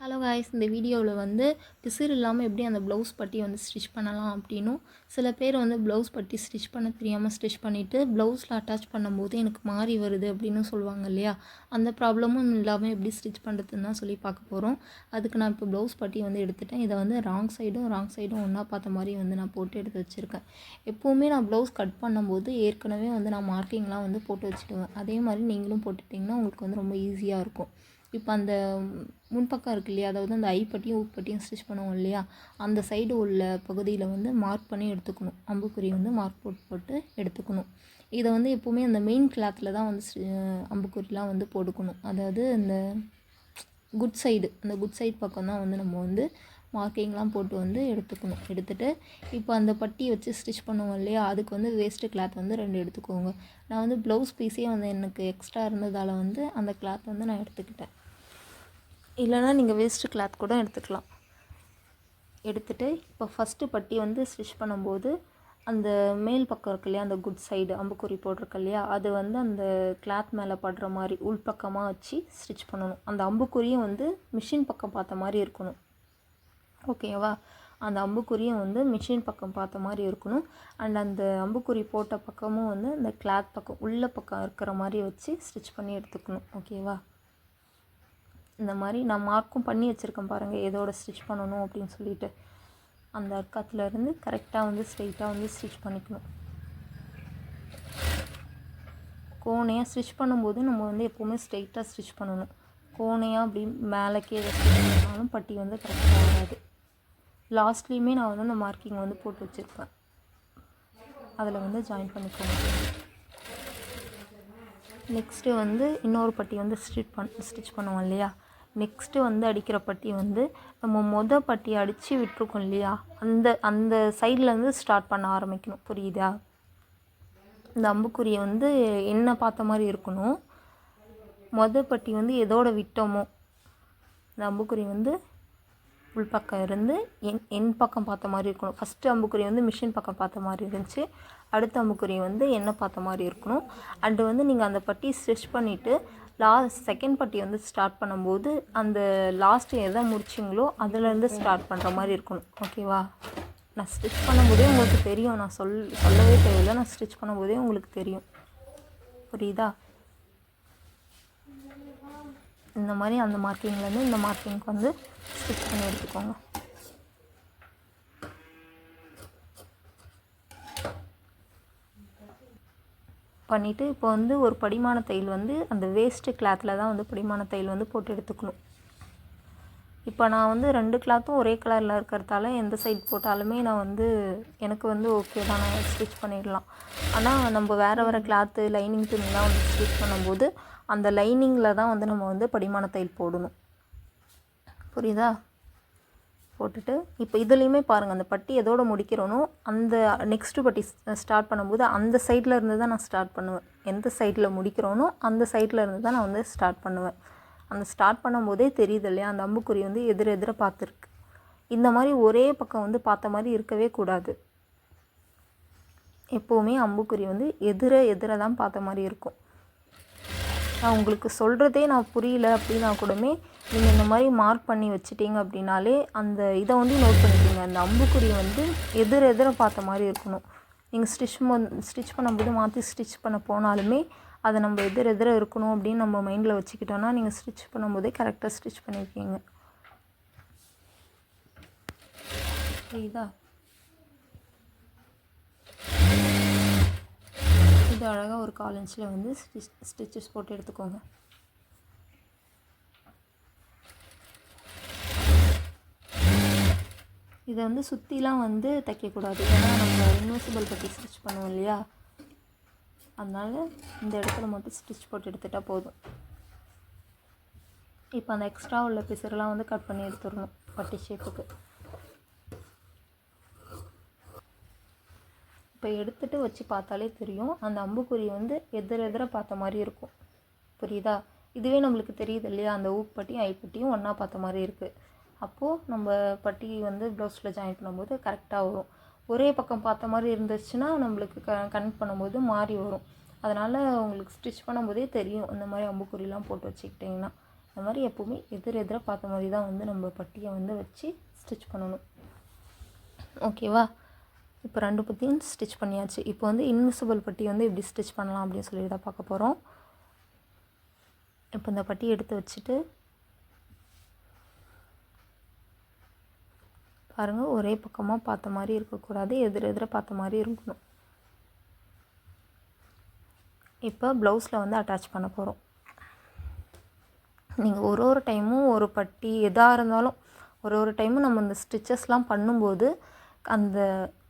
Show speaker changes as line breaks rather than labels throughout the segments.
Hello guys இந்த வீடியோவில் வந்து பிசிறு இல்லாமல் எப்படி அந்த ப்ளவுஸ் பட்டி வந்து ஸ்டிச் பண்ணலாம் அப்படின்னும் சில பேர் வந்து ப்ளவுஸ் பட்டி ஸ்டிச் பண்ண தெரியாமல் ஸ்டிச் பண்ணிவிட்டு ப்ளவுஸில் அட்டாச் பண்ணும்போது எனக்கு மாறி வருது அப்படின்னு சொல்லுவாங்க இல்லையா? அந்த ப்ராப்ளமும் இல்லாமல் எப்படி ஸ்டிச் பண்ணுறதுன்னு தான் சொல்லி பார்க்க போகிறோம். அதுக்கு நான் இப்போ ப்ளவுஸ் பட்டி வந்து எடுத்துட்டேன். இதை வந்து ராங் சைடும் ராங் சைடும் ஒன்றா பார்த்த மாதிரி வந்து நான் போட்டு எடுத்து வச்சுருக்கேன். எப்போவுமே நான் ப்ளவுஸ் கட் பண்ணும்போது ஏற்கனவே வந்து நான் மார்க்கிங்லாம் வந்து போட்டு வச்சுடுவேன். அதே மாதிரி நீங்களும் போட்டுட்டிங்கன்னா உங்களுக்கு வந்து ரொம்ப ஈஸியாக இருக்கும். இப்போ அந்த முன்பக்கம் இருக்கு இல்லையா? அதாவது அந்த ஐப்பட்டியும் உட்பட்டியும் ஸ்டிச் பண்ணுவோம் இல்லையா? அந்த சைடு உள்ள பகுதியில் வந்து மார்க் பண்ணி எடுத்துக்கணும். அம்புக்குறி வந்து மார்க் போட்டு போட்டு எடுத்துக்கணும். இதை வந்து எப்போவுமே அந்த மெயின் கிளாத்தில் தான் வந்து அம்புக்குறிலாம் வந்து போட்டுக்கணும். அதாவது இந்த குட் சைடு அந்த குட் சைடு பக்கம் தான் வந்து நம்ம வந்து மார்க்கிங்லாம் போட்டு வந்து எடுத்துக்கணும். எடுத்துட்டு இப்போ அந்த பட்டி வச்சு ஸ்டிச் பண்ணுவோம் இல்லையா? அதுக்கு வந்து வேஸ்ட்டு கிளாத் வந்து ரெண்டு எடுத்துக்கோங்க. நான் வந்து ப்ளவுஸ் பீஸே வந்து எனக்கு எக்ஸ்ட்ரா இருந்ததால் வந்து அந்த கிளாத் வந்து நான் எடுத்துக்கிட்டேன். இல்லைன்னா நீங்கள் வேஸ்ட்டு கிளாத் கூட எடுத்துக்கலாம். எடுத்துகிட்டு இப்போ ஃபஸ்ட்டு பட்டி வந்து ஸ்டிச் பண்ணும்போது அந்த மேல் பக்கம் இருக்கு இல்லையா? அந்த குட் சைடு அம்புக்குறி போட்டிருக்கு இல்லையா? அது வந்து அந்த கிளாத் மேலே படுற மாதிரி உள்பக்கமாக வச்சு ஸ்டிச் பண்ணணும். அந்த அம்புக்குறியும் வந்து மிஷின் பக்கம் பார்த்த மாதிரி இருக்கணும். ஓகேவா? அந்த அம்புக்குறியும் வந்து மிஷின் பக்கம் பார்த்த மாதிரி இருக்கணும். அண்ட் அந்த அம்புக்குறி போட்ட பக்கமும் வந்து அந்த கிளாத் பக்கம் உள்ள பக்கம் இருக்கிற மாதிரி வச்சு ஸ்டிச் பண்ணி எடுத்துக்கணும். ஓகேவா? இந்த மாதிரி நான் மார்க்கும் பண்ணி வச்சுருக்கேன் பாருங்கள் எதோட ஸ்டிச் பண்ணணும் அப்படின்னு சொல்லிட்டு. அந்த அர்க்கத்துலேருந்து கரெக்டாக வந்து ஸ்ட்ரெயிட்டாக வந்து ஸ்டிச் பண்ணிக்கணும். கோணையாக ஸ்டிச் பண்ணும்போது நம்ம வந்து எப்போவுமே ஸ்ட்ரெயிட்டாக ஸ்டிச் பண்ணணும். கோணையாக அப்படி மேலே கீழே ஸ்டிச் பண்ணாலும் பட்டி வந்து கரெக்டாக வராது. லாஸ்ட்லேயுமே நான் வந்து அந்த மார்க்கிங் வந்து போட்டு வச்சுருப்பேன். அதில் வந்து ஜாயின் பண்ணிக்கோங்க. நெக்ஸ்ட்டு வந்து இன்னொரு பட்டி வந்து ஸ்டிச் பண் ஸ்டிச் பண்ணுவோம் இல்லையா? நெக்ஸ்ட்டு வந்து அடிக்கிற பட்டி வந்து நம்ம மொத பட்டி அடித்து விட்டுருக்கோம் இல்லையா? அந்த அந்த சைட்லேருந்து ஸ்டார்ட் பண்ண ஆரம்பிக்கணும். புரியுதா? இந்த அம்புக்குறியை வந்து என்ன பார்த்த மாதிரி இருக்கணும்? மொத பட்டி வந்து எதோட விட்டோமோ? இந்த அம்புக்குறி வந்து உள்பக்கம் இருந்து என் என் பக்கம் பார்த்த மாதிரி இருக்கணும். ஃபஸ்ட்டு அம்புக்குறி வந்து மிஷின் பக்கம் பார்த்த மாதிரி இருந்துச்சு. அடுத்த அம்புக்குறி வந்து என்ன பார்த்த மாதிரி இருக்கணும்? அண்டு வந்து நீங்கள் அந்த பட்டி ஸ்டிச் பண்ணிவிட்டு லாஸ்ட் செகண்ட் பட்டி வந்து ஸ்டார்ட் பண்ணும்போது அந்த லாஸ்ட் எதை முடிச்சிங்களோ அதுலேருந்து ஸ்டார்ட் பண்ணுற மாதிரி இருக்கணும். ஓகேவா நான் ஸ்டிச் பண்ணும்போதே உங்களுக்கு தெரியும். நான் சொல் சொல்லவே தேவையில்லை. நான் ஸ்டிச் பண்ணும்போதே உங்களுக்கு தெரியும். புரியுதா? இந்த மாதிரி அந்த மார்க்கிங்லேருந்து இந்த மார்க்கிங்க்கு வந்து ஸ்டிச் பண்ணி எடுத்துக்கோங்க. பண்ணிவிட்டு இப்போ வந்து ஒரு படிமான தையல் வந்து அந்த வேஸ்ட்டு கிளாத்தில் தான் வந்து படிமான தையல் வந்து போட்டு எடுத்துக்கணும். இப்போ நான் வந்து ரெண்டு கிளாத்தும் ஒரே கலரில் இருக்கிறதால எந்த சைட் போட்டாலுமே நான் வந்து எனக்கு வந்து ஓகே தான் நான் ஸ்டிச் பண்ணிடலாம். ஆனால் நம்ம வேறு வேறு கிளாத்து லைனிங் துணிலாம் வந்து ஸ்டிச் பண்ணும்போது அந்த லைனிங்கில் தான் வந்து நம்ம வந்து படிமான தையல் போடணும். புரியுதா? போட்டுட்டு இப்போ இதுலேயுமே பாருங்கள் அந்த பட்டி எதோட முடிக்கிறோனோ அந்த நெக்ஸ்ட்டு பட்டி ஸ்டார்ட் பண்ணும்போது அந்த சைடில் இருந்து தான் நான் ஸ்டார்ட் பண்ணுவேன். எந்த சைடில் முடிக்கிறோனோ அந்த சைடில் இருந்து தான் நான் வந்து ஸ்டார்ட் பண்ணுவேன். அந்த ஸ்டார்ட் பண்ணும்போதே தெரியுது இல்லையா? அந்த அம்புக்குறி வந்து எதிர் எதிர பார்த்துருக்கு. இந்த மாதிரி ஒரே பக்கம் வந்து பார்த்த மாதிரி இருக்கவே கூடாது. எப்போவுமே அம்புக்குறி வந்து எதிர எதிர தான் பார்த்த மாதிரி இருக்கும். நான் உங்களுக்கு சொல்கிறதே நான் புரியல அப்படின்னா கூடமே நீங்கள் இந்த மாதிரி மார்க் பண்ணி வச்சுட்டீங்க அப்படின்னாலே அந்த இதை வந்து நோட் பண்ணிக்கோங்க. அந்த அம்புக்குறி வந்து எதிர் எதிர பார்த்த மாதிரி இருக்கணும். நீங்கள் ஸ்டிச் ஸ்டிச் பண்ணும்போது மாற்றி ஸ்டிச் பண்ண போனாலுமே அதை நம்ம எதிர் எதிர இருக்கணும் அப்படின்னு நம்ம மைண்டில் வச்சுக்கிட்டோன்னா நீங்கள் ஸ்டிச் பண்ணும்போதே கரெக்டாக ஸ்டிச் பண்ணியிருக்கீங்க இதா இது அழகாக ஒரு கால் இன்ச்சில் வந்து ஸ்டிச் ஸ்டிச்சஸ் போட்டு எடுத்துக்கோங்க. இதை வந்து சுற்றிலாம் வந்து தைக்கக்கூடாது. ஏன்னா நம்ம இன்வெசிபிள் பற்றி ஸ்டிச் பண்ணுவோம் இல்லையா? அதனால் இந்த இடத்துல மட்டும் ஸ்டிச் போட்டு எடுத்துட்டால் போதும். இப்போ அந்த எக்ஸ்ட்ரா உள்ள பிசர்லாம் வந்து கட் பண்ணி எடுத்துடணும் பட்டி ஷேப்புக்கு இப்போ எடுத்துகிட்டு வச்சு பார்த்தாலே தெரியும். அந்த அம்புக்குறி வந்து எதிரெதிராக எதிர பார்த்த மாதிரி இருக்கும். புரியுதா? இதுவே நம்மளுக்கு தெரியுது இல்லையா? அந்த ஊப்பட்டியும் ஐப்பட்டியும் ஒன்றா பார்த்த மாதிரி இருக்குது அப்போது நம்ம பட்டி வந்து ப்ளவுஸில் ஜாயின் பண்ணும்போது கரெக்டாக வரும். ஒரே பக்கம் பார்த்த மாதிரி இருந்துச்சுன்னா நம்மளுக்கு க கனெக்ட் பண்ணும்போது மாறி வரும். அதனால் உங்களுக்கு ஸ்டிச் பண்ணும்போதே தெரியும். இந்த மாதிரி அம்புக்குறிலாம் போட்டு வச்சுக்கிட்டிங்கன்னா. இந்த மாதிரி எப்போவுமே எதிர் எதிராக பார்த்த மாதிரி தான் வந்து நம்ம பட்டியை வந்து வச்சு ஸ்டிச் பண்ணணும். ஓகேவா? இப்போ ரெண்டு பற்றியும் ஸ்டிச் பண்ணியாச்சு. இப்போ வந்து இன்விசிபிள் பட்டி வந்து எப்படி ஸ்டிச் பண்ணலாம் அப்படின்னு சொல்லி தான் பார்க்க போகிறோம் இப்போ இந்த பட்டி எடுத்து வச்சுட்டு பாருங்கள் ஒரே பக்கமாக பார்த்த மாதிரி இருக்கக்கூடாது எதிர் எதிர பார்த்த மாதிரி இருக்கணும். இப்போ ப்ளவுஸில் வந்து அட்டாச் பண்ண போகிறோம் நீங்கள் ஒரு ஒரு டைமும் ஒரு பட்டி எதாக இருந்தாலும் ஒரு ஒரு டைமும் நம்ம இந்த ஸ்டிச்சஸ்லாம் பண்ணும்போது அந்த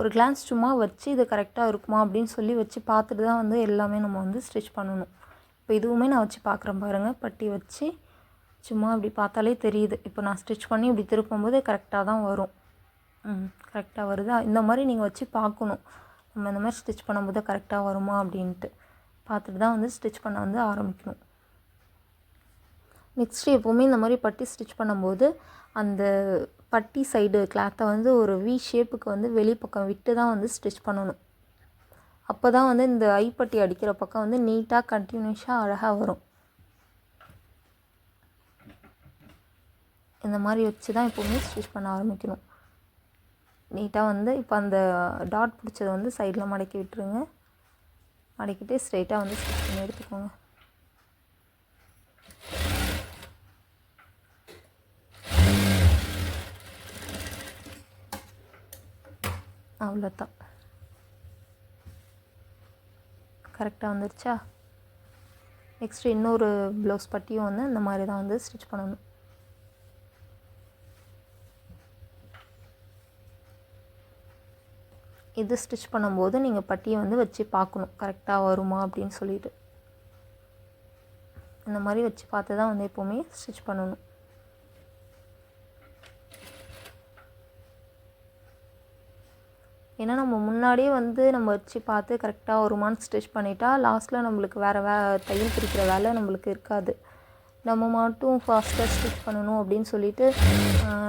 ஒரு கிளான்ஸ் சும்மா வச்சு இது கரெக்டாக இருக்குமா அப்படின்னு சொல்லி வச்சு பார்த்துட்டு தான் வந்து எல்லாமே நம்ம வந்து ஸ்டிச் பண்ணணும். இப்போ இதுவுமே நான் வச்சு பார்க்குறேன் பாருங்கள் பட்டி வச்சு சும்மா அப்படி பார்த்தாலே தெரியுது. இப்போ நான் ஸ்டிச் பண்ணி இப்படி திருப்பும்போது கரெக்டாக தான் வரும். ம் கரெக்டாக வருதா? இந்த மாதிரி நீங்கள் வச்சு பார்க்கணும். நம்ம இந்த மாதிரி ஸ்டிச் பண்ணும்போது கரெக்டாக வருமா அப்படின்ட்டு. பார்த்துட்டு தான் வந்து ஸ்டிச் பண்ண வந்து ஆரம்பிக்கணும். நெக்ஸ்ட்டு எப்போவுமே இந்த மாதிரி பட்டி ஸ்டிச் பண்ணும்போது அந்த பட்டி சைடு கிளாத்தை வந்து ஒரு வி ஷேப்புக்கு வந்து வெளிப்பக்கம் விட்டு தான் வந்து ஸ்டிச் பண்ணணும். அப்போ தான் வந்து இந்த ஐப்பட்டி அடிக்கிற பக்கம் வந்து நீட்டாக கண்டினியூஸாக அழகாக வரும். இந்த மாதிரி வச்சு தான் எப்போவுமே ஸ்டிச் பண்ண ஆரம்பிக்கணும். நீட்டாக வந்து இப்போ அந்த டாட் பிடிச்சதை வந்து சைடில் மடக்கி விட்டுருங்க. மடக்கிட்டு ஸ்ட்ரெயிட்டாக வந்து ஸ்டிச் பண்ணி எடுத்துக்கோங்க. அவ்வளோதான். கரெக்டாக வந்துருச்சா? நெக்ஸ்ட் இன்னொரு ப்ளவுஸ் பட்டியும் வந்து இந்த மாதிரி தான் வந்து ஸ்டிச் பண்ணணும். இது ஸ்டிச் பண்ணும்போது நீங்கள் பட்டியை வந்து வச்சு பார்க்கணும். கரெக்டாக வருமா அப்படின்னு சொல்லிட்டு. இந்த மாதிரி வச்சு பார்த்து தான் வந்து எப்போவுமே ஸ்டிச் பண்ணணும். ஏன்னா நம்ம முன்னாடியே வந்து நம்ம வச்சு பார்த்து கரெக்டாக ஒரு மந்த் ஸ்டிச் பண்ணிட்டா லாஸ்ட்டில் நம்மளுக்கு வேறு வே தையல் பிரிக்கிற வேலை நம்மளுக்கு இருக்காது. நம்ம மட்டும் ஃபாஸ்ட்டாக ஸ்டிச் பண்ணணும் அப்படின்னு சொல்லிட்டு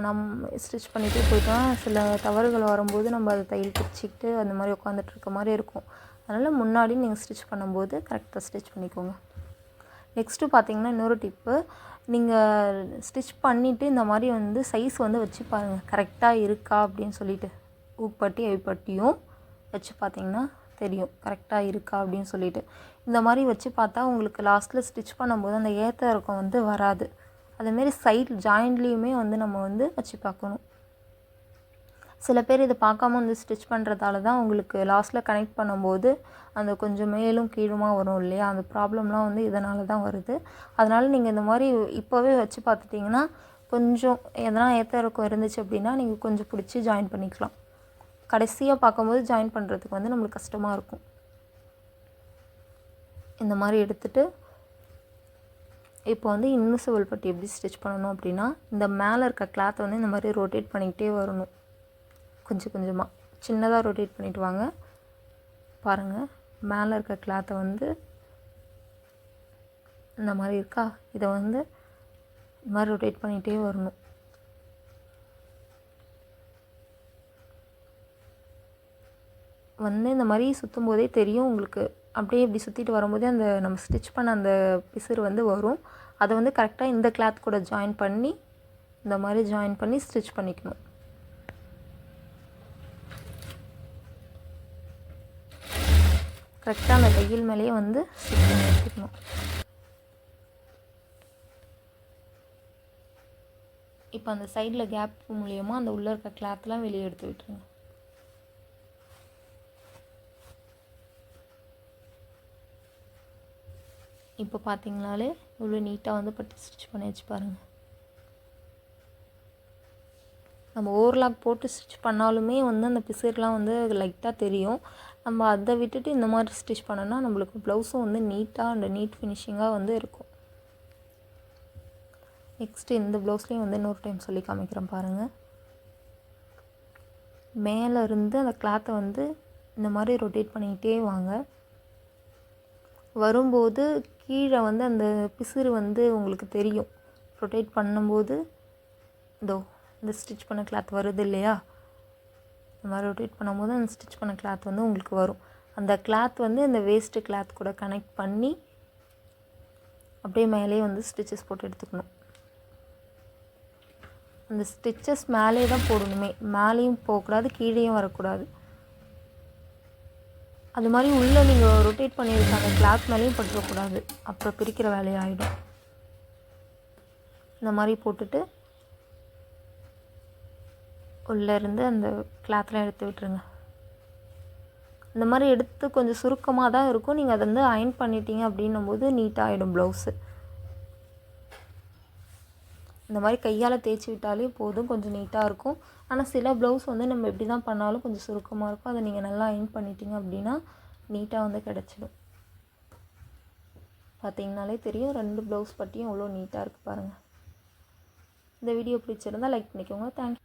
நம் ஸ்டிச் பண்ணிகிட்டே போயிட்டோம் சில தவறுகள் வரும்போது நம்ம அதை தையல் பிரிச்சுக்கிட்டு அந்த மாதிரி உட்காந்துட்டு இருக்க மாதிரி இருக்கும். அதனால் முன்னாடி நீங்கள் ஸ்டிச் பண்ணும்போது கரெக்டாக ஸ்டிச் பண்ணிக்கோங்க. நெக்ஸ்ட்டு பார்த்தீங்கன்னா இன்னொரு டிப்பு நீங்கள் ஸ்டிச் பண்ணிவிட்டு இந்த மாதிரி வந்து சைஸ் வந்து வச்சு பாருங்கள் கரெக்டாக இருக்கா அப்படின்னு சொல்லிட்டு. ஊப்பட்டி அவிப்பட்டியும் வச்சு பார்த்தீங்கன்னா தெரியும். கரெக்டாக இருக்கா அப்படின்னு சொல்லிட்டு. இந்த மாதிரி வச்சு பார்த்தா உங்களுக்கு லாஸ்ட்டில் ஸ்டிச் பண்ணும்போது அந்த ஏற்ற இறக்கம் வந்து வராது. அதேமாரி சைட் ஜாயின்ட்லேயுமே வந்து நம்ம வந்து வச்சு பார்க்கணும். சில பேர் இதை பார்க்காம வந்து ஸ்டிச் பண்ணுறதால தான் உங்களுக்கு லாஸ்ட்டில் கனெக்ட் பண்ணும்போது அந்த கொஞ்சம் மேலும் கீழுமா வரும் இல்லையா? அந்த ப்ராப்ளம்லாம் வந்து இதனால தான் வருது. அதனால் நீங்கள் இந்த மாதிரி இப்போவே வச்சு பார்த்துட்டிங்கன்னா கொஞ்சம் எதனா ஏற்ற இறக்கம் இருந்துச்சு அப்படின்னா நீங்கள் கொஞ்சம் பிடிச்சி ஜாயின் பண்ணிக்கலாம். கடைசியாக பார்க்கும்போது ஜாயின் பண்ணுறதுக்கு வந்து நம்மளுக்கு கஷ்டமாக இருக்கும். இந்த மாதிரி எடுத்துகிட்டு இப்போ வந்து இன்விசிபிள் பட்டி எப்படி ஸ்டிச் பண்ணணும் அப்படின்னா இந்த மேலே இருக்க கிளாத்தை வந்து இந்த மாதிரி ரொட்டேட் பண்ணிக்கிட்டே வரணும். கொஞ்சம் கொஞ்சமாக சின்னதாக ரொட்டேட் பண்ணிவிட்டு வாங்க. பாருங்கள் மேலே இருக்க கிளாத்தை வந்து இந்த மாதிரி இருக்கா? இதை வந்து இந்த மாதிரி ரொட்டேட் பண்ணிகிட்டே வரணும். வந்து இந்த மாதிரி சுற்றும் போதே தெரியும் உங்களுக்கு. அப்படியே இப்படி சுற்றிட்டு வரும்போதே அந்த நம்ம ஸ்டிச் பண்ண அந்த பிசுறு வந்து வரும். அதை வந்து கரெக்டாக இந்த கிளாத் கூட ஜாயின் பண்ணி இந்த மாதிரி ஜாயின் பண்ணி ஸ்டிச் பண்ணிக்கணும். கரெக்டாக அந்த தையல் மேலேயே வந்து ஸ்டிச் பண்ணி எடுத்துக்கணும். இப்போ அந்த சைடில் கேப் மூலியமாக அந்த உள்ளே இருக்க கிளாத்லாம் வெளியே எடுத்து விட்டுருங்க. இப்போ பார்த்தீங்கனாலே இவ்வளோ நீட்டாக வந்து பட்டு ஸ்டிச் பண்ணி வச்சு பாருங்கள் நம்ம ஓவர்லாக் போட்டு ஸ்டிச் பண்ணாலுமே வந்து அந்த பிசர்லாம் வந்து லைட்டாக தெரியும். நம்ம அதை விட்டுட்டு இந்த மாதிரி ஸ்டிச் பண்ணோன்னா நம்மளுக்கு ப்ளவுஸும் வந்து நீட்டாக அண்ட் நீட் ஃபினிஷிங்காக வந்து இருக்கும். நெக்ஸ்ட்டு இந்த ப்ளவுஸ்லேயும் வந்து இன்னொரு டைம் சொல்லி காமிக்கிறேன் பாருங்கள் மேலே இருந்து அந்த கிளாத்தை வந்து இந்த மாதிரி ரொட்டேட் பண்ணிக்கிட்டே வாங்க. வரும்போது கீழே வந்து அந்த பிசுறு வந்து உங்களுக்கு தெரியும். ரொட்டேட் பண்ணும்போது இதோ இந்த ஸ்டிச் பண்ண கிளாத் வருது இல்லையா? இந்த மாதிரி ரொட்டேட் பண்ணும்போது அந்த ஸ்டிச் பண்ண கிளாத் வந்து உங்களுக்கு வரும். அந்த கிளாத் வந்து இந்த வேஸ்ட்டு கிளாத் கூட கனெக்ட் பண்ணி அப்படியே மேலேயே வந்து ஸ்டிச்சஸ் போட்டு எடுத்துக்கணும். அந்த ஸ்டிச்சஸ் மேலே தான் போடணுமே. மேலேயும் போகக்கூடாது கீழேயும் வரக்கூடாது. அது மாதிரி உள்ளே நீங்கள் ரொட்டேட் பண்ணியிருக்க அந்த கிளாத் மேலேயும் பட்டுறக்கூடாது. அப்புறம் பிரிக்கிற வேலையாகிடும் இந்த மாதிரி போட்டுட்டு உள்ளே இருந்து அந்த கிளாத்லாம் எடுத்து விட்டுருங்க. இந்த மாதிரி எடுத்து கொஞ்சம் சுருக்கமாக தான் இருக்கும். நீங்கள் அதை வந்து அயன் பண்ணிட்டீங்க அப்படின்னும் போது நீட்டாக ஆகிடும் ப்ளவுஸு இந்த மாதிரி கையால் தேய்ச்சி விட்டாலே போதும் கொஞ்சம் நீட்டாக இருக்கும். ஆனால் சில ப்ளவுஸ் வந்து நம்ம எப்படி தான் பண்ணாலும் கொஞ்சம் சுருக்கமாக இருக்கும். அதை நீங்கள் நல்லா அயன் பண்ணிட்டீங்க அப்படின்னா நீட்டாக வந்து கிடச்சிடும். பார்த்தீங்கனாலே தெரியும் ரெண்டு ப்ளவுஸ் பட்டியும் அவ்வளோ நீட்டாக இருக்குது பாருங்கள் இந்த வீடியோ பிடிச்சிருந்தால் லைக் பண்ணிக்கோங்க. தேங்க்யூ